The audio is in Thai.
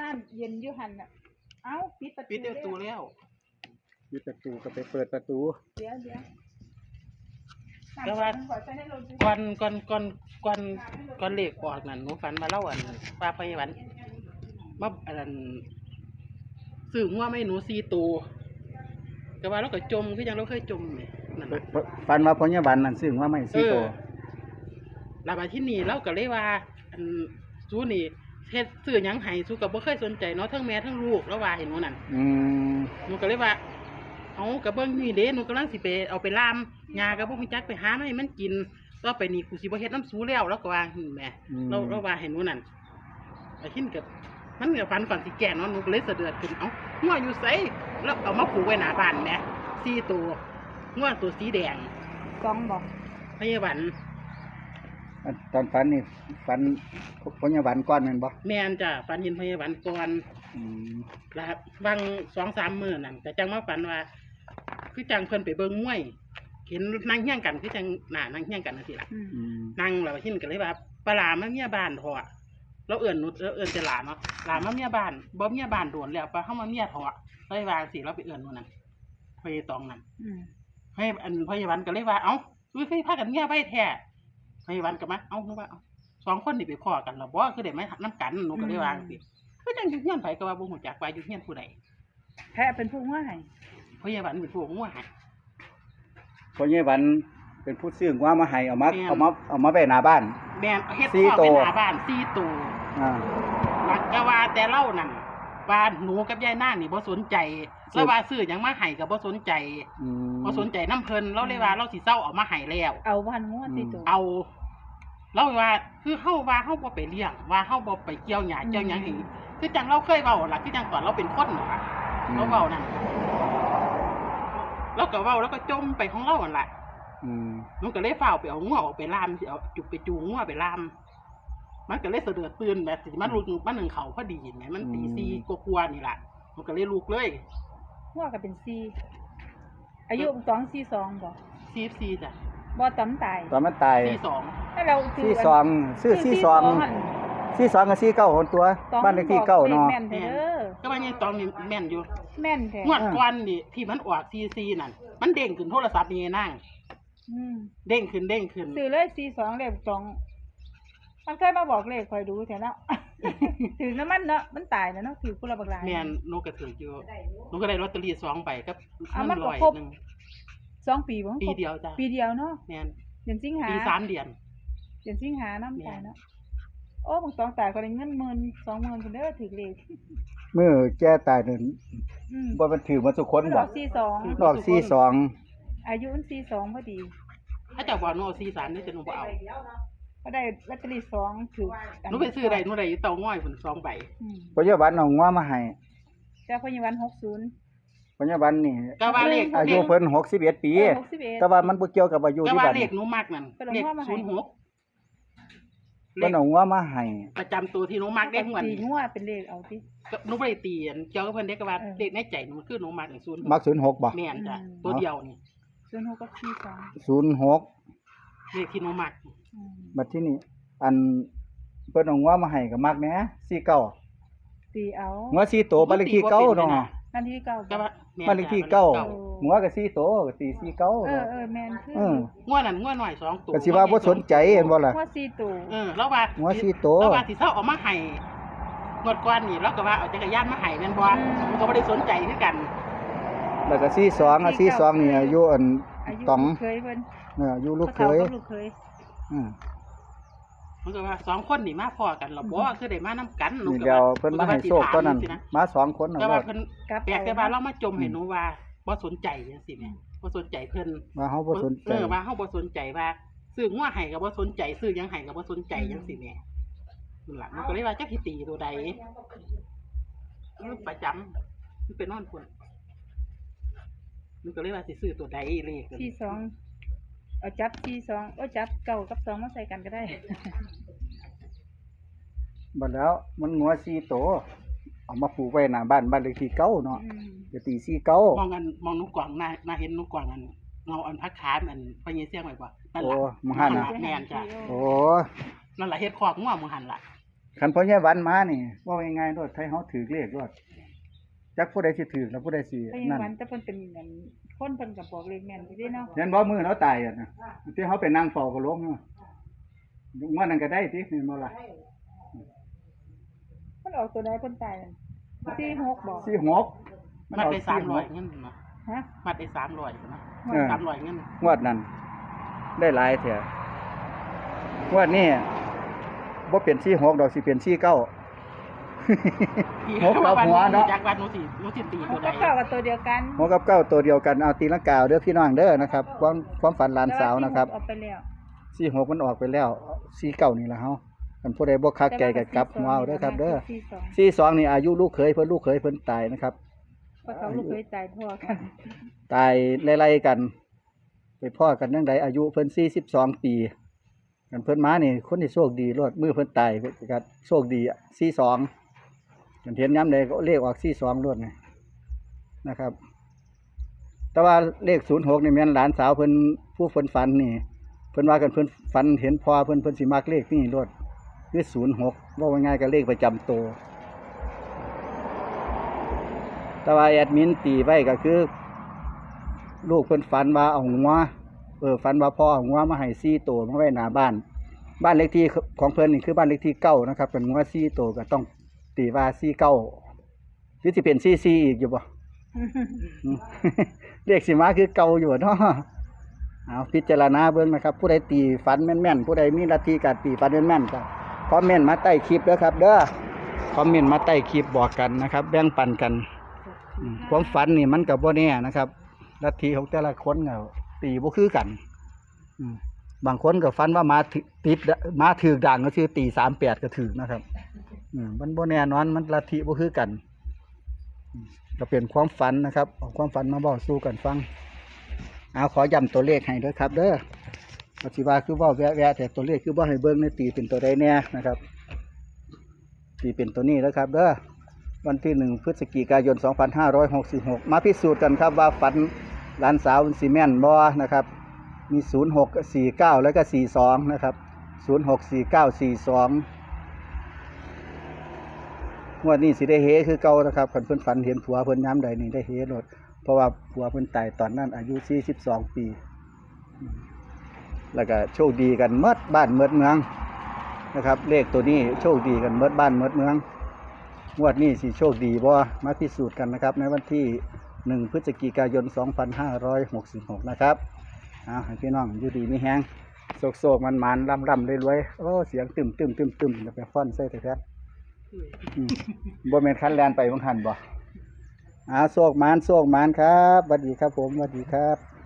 น้ำเย็นอยู่หันน่ะ เอ้าปิดประตูปิดประตูแล้วยึดประตูก็ไปเปิดประตู เดี๋ยวเดี๋ยวก็ว่า น้ำก่อนใส่ให้ลงสิก่อนก่อนก่อนก่อนก่อนเลขออกนั่นหนูฝันมาเล่าอันว่าไปวันมาอันนั้นซื้อหัวไม่หนูซีตัวก็ว่าเราก็จมคือยังเราเคยจมนี่นั่นน่ะ ฟันมาพญาบันนั่นซึ่งว่าไม่สี่ตัวลาบาที่นี่เราก็เลยว่าอันสู้นี่ เฮ็ดซื้อหยังให้สู้ก็บ่เคยสนใจเนาะทั้งแม่ทั้งลูกแล้วว่าเห็นหนูนั่นอืมหนูก็เลยว่าเอากระเบื้องนี่เด้หนูกำลังสิไปเอาไปล่ามยากับพวกจักไปหามาให้มันกินต่อไปนี่กูสิบ่เฮ็ดน้ำสูแล้วแล้วก็ว่าหึแหม่อืมเราเราว่าให้หนูนั่นไอ้ขินกับมันก็ฝันก่อนสิแก่เนาะหนูก็เลยสะเดือดขึ้นเอ้างัวอยู่ไสแล้วเอามาผูกไว้หน้าบ้านแหมสี่ตัวงัวตัวสีแดงกองบอกพยาบาลอัน ตอนฟันนี่ฟันพญาบันก้อนแมันบ่แม่นจ้ะฝันเห็นพยาบาลก่อนอืมแล้วบางสองสามมื้อนั่นแต่จังมาฝันว่า คือจังเพิ่นไปเบิ่งมวย เห็นนั่งเฮี้ยงกันคือจังหน้านั่งเฮี้ยงกันนั่นสิล่ะ อืมอืมนั่งแล้วหินกันเลยว่าปลาหลามาเมียบ้านเถอะเราเอื่นนุดเราเอื่นจะหลาเนาะหลามาเมียบ้านบ่เมียบ้านโดนแล้วปลาเข้ามาเมียเถอะเลยวางสิเราไปเอื่นนู่นนั่นพยตองนั่นอืมให้อันพยาบาลก็เลยว่าเอ้าอุ้ยเคยพากันเมียไว้แท้ พยาบาลก็มาเอ้าหนูว่าเอ้าสองคนนี่ไปพ้อกันแล้วบ่คือได้มาน้ำกันหนูก็เลยวาจังสิคือจังอยู่เฮียนไผก็ว่าบ่ฮู้จักว่าอยู่เฮียนผู้ใดแพ้เป็นผู้ว่าให้พยาบาลเป็นผู้งัวให้พญาบันเป็นผู้ซื้อว่ามาให้เอามาแม่นเอามาเอามาไว้หน้าบ้านแม่นเฮ็ดสี่พ่อตัเป็นวหน้าบ้านสี่ตัวอ่าหลักก็ว่าแต่เล่านั่นว่าหนูกับยายนางนี่บ่สนใจสุดแล้วว่าซื้อหยังมาให้ก็บ่สนใจอืมบ่สนใจน้ำเพิ่นเราเลยว่าเราสิเศร้าเอามาให้แล้ว เอาวันงวดสี่ตัวเอา เราว่าคือเฮาว่าเฮาบ่ไปเลี้ยงว่าเฮาบ่ไปเกี่ยวหญ้าเกี่ยวหยังให้คือจังเราเคยเว้าล่ะคือจังตอนเราเป็นคนน่ะล่ะเราเว้านั่นเราก็เว้าแล้วก็จมไปของเรานั่นล่ะอืมหนูก็เลยฝ้าวไปเอางัวออกไปล่ามสิเอาจุกไปจูงงัวไปล่าม มันก็เลยสะเดือดตื่นแบบสิมันลุกมันหนึ่งเขาพอดีแหมมันตีซีกลัวาๆนี่แหละมันก็เลยลุกเลยงวดก็เป็นสี่อายุสองสี่สองบอกซีซีจ้ะ บ่ตำตายตอนมันตายซีสองถ้าเราซื้สี่สองซื้อสี่สองหั่นสี่สองกับสี่เก้าคนตัวสองบ้านเลขที่เก้าเนาะแม่นเด้อก็ว่ายังตองนี่แม่นอยู่แม่นแท้งวดกวนนี่ที่มันออกซีซีนั่นมันเด้งขึ้นโทรศัพท์นี่นั่งอืมเด้งขึ้นเด้งขึ้นซื้อเลยสี่สองเลขสองมันเคยมาบอกเลขคอยดูแถวเนาะถือน้ำมันเนาะมันตายแล้วเนาะถือกุหลาบกลายแม่นหนูก็ถืออยู่หนูก็ได้ลอตเตอรี่สองใบกับเอามันเงินก็ร้อยครบหนึ่ง สองปีบ่ปีเดียวจ้ะปีเดียวเนาะแม่นเดือนสิงหาปีสามเดือนเดือนสิงหาน้ำแม่ตายเนาะโอ้บางสองตายก็ได้เงินหมื่นสองหมื่นคนเด้อถือเลขเมื่อแก้ตายนั่นอืมบ่มันถือมาสุคนดบ่อกสี่สองดอกสี่สองอายุมันสี่สองพอดีถ้าเจ้าบอกหนูเอาซีสามนี่จะหนูบ่เอาก็ได้ลอตเตอรี่สองถูกหนูไปซื้อได้หนูได้เตาง่อยผลสองใบอืมพญาบันเอางัวมาให้แต่พยาบาลหกศูนย์ พญาบันนี่ก็ว่าเลขอาเลยุขเพิ่นหกสิบเอ็ดปี หกสิบเอ็ด แต่ว่ามันบ่เกี่ยวกับอายุก็ที่ว่าบัดเลนี้ขหนูมักนั่นไปลงเลขว่ามาให้ ศูนย์หกเลเพิ่นขเอางัวมาให้ประจำตัวที่หนูมักได้หวนตีงัวเป็นเลขเอาที่ก็หนูบ่ไปตีอันเจ้าก็เพิ่นได้ก็ว่าเออ เลขในใจหนูมันคือหนูมักศูนย์มักศูนย์หกบ่แม่นจ้ะอืมตัวเดียวนี่ศูนย์หกกับสี่สองศูนย์หกเลขที่หนูมักอืมบัดที่นี่อันเพิ่นเอางัวมาให้ก็มักแหน่สี่เก้าตีเอางัวสี่ตัวบ้านเลขที่เก้าเนาะ นั่นที่เก้าก็ว่าแม่บ้านเลขที่เก้าจ้ะงัวก็สี่ตัวก็สี่สี่เก้าเออเออแมนคือเออง่วนั่นง่วหน่อยสองตัวก็สิว่าบ่สนใจเห็นบ่ล่ะว่าสี่ตัวเออแล้วว่างัวสี่ตัวแล้วว่าสิเซาเอามาให้งวดก่อนนี่แล้วก็ว่าเอาจักรยานมาให้แม่นบ่มันก็บ่ได้สนใจคือกัน แล้วก็สี่สองอะสี่สองนี่อายุอันอายุตองลูกเคยเพิ่นเอออายุลูกเคยพ่อฒ่ากับลูกเคยอืม มันก็ว่าสองคนนี่มาพอกันแล้วบ่คือได้มานํกันหนี่ก็เดียวว่าเพิ่นมาให้โชคตอนนั้นสิะมาสองคนน่ะแต่รว่าอดเพิ่นกลับแปลกแต่เอาว่าเรามาจมให้หนูว่าบ่สนใจจังซี่แหม่บ่สนใจเพิ่น ว่าเฮาบ่สนใจเออว่าเฮาบ่สนใจว่าซื้องัวให้ก็บ่สนใจซื้อหยังให้ก็บ่สนใจจังซี่แหม่นั่นล่ะมันก็เลยว่าจักสิตีตัวใดมันประจำมันเป็นนอนพุ่นมันก็เลยว่าสิซื้อตัวใดเลขสี่สองเอาจับสี่สองเอาจับเก้ากับสองมาใส่กันก็ได้ บัดแล้วมันงัวสี่ตัวเอามาปลูกไว้หน้าบ้านบ้านเลขที่เก้าเนาะอืมจะตีสี่เก้ามองอันมองนกกวางหน้าหน้าเห็นนกกวางอันเงาอันพักขาอันพญเสียงไว้บ่นั่นโอ้ล่ะ มึงหันน่ะแม่นจ้ะ โอ้นั่นล่ะเฮ็ดคอกงัวหมู่หันล่ะกคันพ่อแย่วันมานี่ว่าง่ายๆรถไทยเฮาถือเลขรถจักผู้ใดสิถือแล้วผู้ใดสิก็ยังนั่นวันแต่เพิ่นเป็นเหมือนคนเพิ่นก็บอกเลขแม่นอยู่เด้เนาะเห็นบ่มือเราตายอะนะที่เขาไปนั่งเฝ้าก็ล้มเนาะเมื่อนั้นก็ได้ติเห็นบ่ล่ะ เพิ่นออกตัวใดเพิ่นตายนั่น46บอกสี่หกมัดเอได้สามร้อย46เงินนะฮะมัดได้สามร้อยนะเออสามร้อยเงินงวดนั้น ได้หลายแถวงวดนี้บ่เป็นสี่หกดอกสิเป็นสี่เก้าหกกับหัวเนาะจากวันหนูสิหนูสิตีมัตันวใดก็เข้ากับตัวเดียวกันหัวกับเก้าตัวเดียวกันเอาตีละกาวเด้อพี่น้องเด้อนะครับความความฝันหลานสาวนะครับแต่ว่าที่หกออกไปแล้วสี่หกมันออกไปแล้วสี่เก้านี่ล่ะเฮา คันผู้ใดบ่คักใจก็กลับหัวเอาเด้อครับ เด้อสี่สองสี่สองนี่อายุลูกเขยเพิ่นลูกเขยเพิ่นตายนะครับ เพราะเขาลูกเคยตายพ่อกันตายไล่ๆกัน ไปพ่อกันยังไดอายุเพิ่นสี่สิบสองปีกันเพิ่นมานี่คนที่โชคดีรอดมือเพิ่นตายก็โชคดีสี่สองกันเห็นย้ำใดก็เลขออกสี่สองรวดไงนะครับ แต่ว่าเลขศูนย์หกนี่แม่นหลานสาวเพิ่นผู้เพิ่นฝันนี่ เพิ่นว่ากันเพิ่นฝันเห็นพ่อเพิ่นเพิ่นสิมักเลขนี่รวด คือศูนย์หกว่าง่ายๆก็เลขประจำตัวแต่ว่าแอดมินตีไว้ก็คือ ลูกเพิ่นฝันว่าเอาหัวเออฝันว่าพ่อเอาหัวมาให้ซี่ตัวมาไว้หน้าบ้าน บ้านเลขที่ของเพิ่นนี่คือบ้านเลขที่เก้านะครับเป็นหัวซี่ตัวก็ต้องตีว่าซี่เก้าหรือสิเป็นซี่ซี่อีกอยู่บ่อืมเลขสิมาคือเก่าอยู่เนาะเอาพิจารณาเบิ่งนะครับ ผู้ใดตีฝันแม่นๆผู้ใดมีลัทธิการตีฝันแม่นๆก็ คอมเมนต์มาใต้คลิปด้อครับ เด้อคอมเมนต์มาใต้คลิปบอกกันนะครับ แบ่งปันกันอืมความฝันนี่มันกับบ่แน่นะครับลัทธิของแต่ละคนก็ตีบ่คือกันอืมบางคนก็ฝันว่ามาถึติดมาถือด่างก็คือตีสามแปดก็ถือนะครับอืมมันบ่แน่นอนมันลัทธิบ่คือกันอืมก็เป็นความฝันนะครับเอาความฝันมาบอกสู้กันฟัง เอาขอย้ำตัวเลขให้ด้วยครับ เด้อ ปฏิว่าคือว่าแวะๆแต่ตัวเลขคือว่าให้เบิ่งในตีเป็นตัวใดแน่นะครับ ตีเป็นตัวนี้แล้วครับเด้อวันที่หนึ่งพฤศจิกายน 2566 มาพิสูจน์กันครับว่าฝันหลานสาวซีแมนบอนะครับ มี 06 49 แล้วก็ 42 นะครับ 06 49 42งวดนี้สิได้เฮคือเก่านะครับคันเพิ่นฝันเห็นผัวเพิ่นย้ำใดนี่ได้เฮรถเพราะว่าผัวเพิ่นตายตอนนั้นอายุ 42 ปีอืม แล้วก็โชคดีกันเมดบ้านเมดเมืองนะครับ เลขตัวนี้โชคดีกันเมดบ้านเมดเมืองงวดนี้สิโชคดีบ่มาพิสูจน์กันนะครับ ในวันที่ 1 พฤศจิกายน 2566 นะครับเอาให้พี่น้องอยู่ดีไม่แห้งโศกโศกมันมันลำลำรวยๆโอ้เสียงตึมตึมตึมตึมจะไปฟ้อนใส่แต่แท้อืมบ่แม่นคันแลนไปบังหันบ่อาโศกมันโศกมันครับสวัสดีครับผมสวัสดีครับ